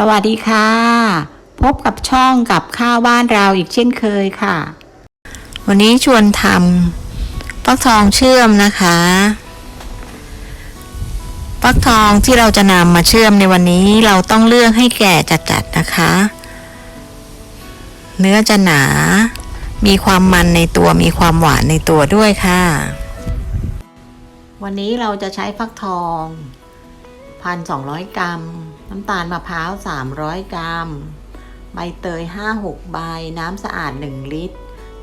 สวัสดีค่ะ พบกับช่องกับข้าวบ้านเราอีกเช่นเคยค่ะ วันนี้ชวนทำฟักทองเชื่อมนะคะฟักทองที่เราจะนำมาเชื่อมในวันนี้เราต้องเลือกให้แก่จัดๆนะคะ เนื้อจะหนา มีความมันในตัวมีความหวานในตัวด้วยค่ะ วันนี้เราจะใช้ฟักทอง 1,200กรัม น้ำตาลมะพร้าว300กรัม ใบเตย5-6ใบ น้ำสะอาด1ลิตร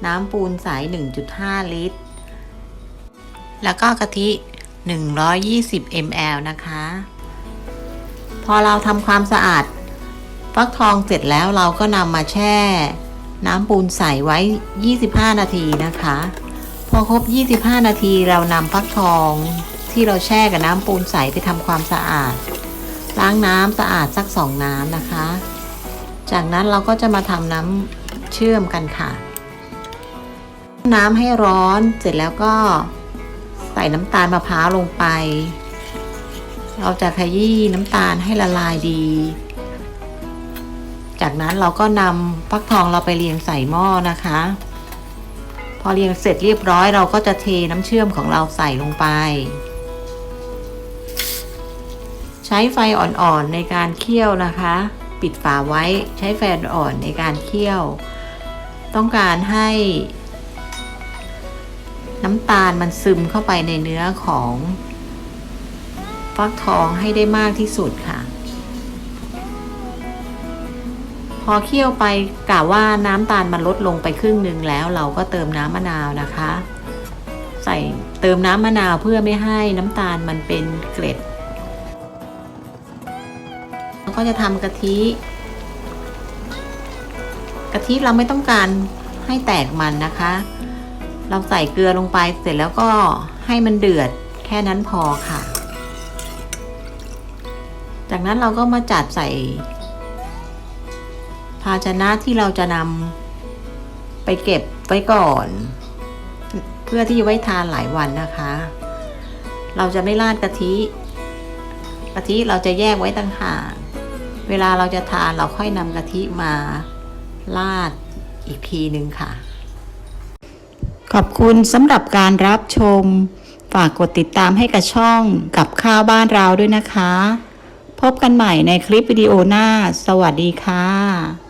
น้ำปูนใส1.5ลิตร แล้วก็กะทิ120 ml นะคะ พอเราทำความสะอาดฟักทองเสร็จแล้วเราก็นำมาแช่ น้ำปูนใสไว้ 25 นาทีนะคะ พอครบ 25 นาทีเรานำฟักทอง ที่เราแช่กับน้ำปูนใสไปทำความสะอาด ล้างน้ำสะอาดสักสองน้ำนะคะ จากนั้นเราก็จะมาทำน้ำเชื่อมกันค่ะ น้ำให้ร้อนเสร็จแล้วก็ใส่น้ำตาลมะพร้าวลงไป เราจะขยี้น้ำตาลให้ละลายดี จากนั้นเราก็นำฟักทองเราไปเรียงใส่หม้อนะคะ พอเรียงเสร็จเรียบร้อยเราก็จะเทน้ำเชื่อมของเราใส่ลงไป ใช้ไฟอ่อนๆในการเคี่ยวนะคะ ปิดฝาไว้ใช้ไฟอ่อนในการเคี่ยว ต้องการให้น้ำตาลมันซึมเข้าไปในเนื้อของฟักทองให้ได้มากที่สุดค่ะ พอเคี่ยวไปกะว่าน้ำตาลมันลดลงไปครึ่งหนึ่งแล้ว เราก็เติมน้ำมะนาวนะคะ ใส่เติมน้ำมะนาวเพื่อไม่ให้น้ำตาลมันเป็นเกล็ด เราก็จะทำกะทิกะทิเราไม่ต้องการให้แตกมันนะคะ เราใส่เกลือลงไปเสร็จแล้วก็ให้มันเดือดแค่นั้นพอค่ะ จากนั้นเราก็มาจัดใส่ ภาชนะที่เราจะนำไปเก็บไว้ก่อน เพื่อที่ไว้ทานหลายวันนะคะ เราจะไม่ราดกะทิกะทิเราจะแยกไว้ต่างหาก เวลาเราจะทานเราค่อยนำกะทิมาราดอีกทีหนึ่งค่ะ ขอบคุณสำหรับการรับชม ฝากกดติดตามให้กับช่องกับข้าวบ้านเราด้วยนะคะ พบกันใหม่ในคลิปวิดีโอหน้า สวัสดีค่ะ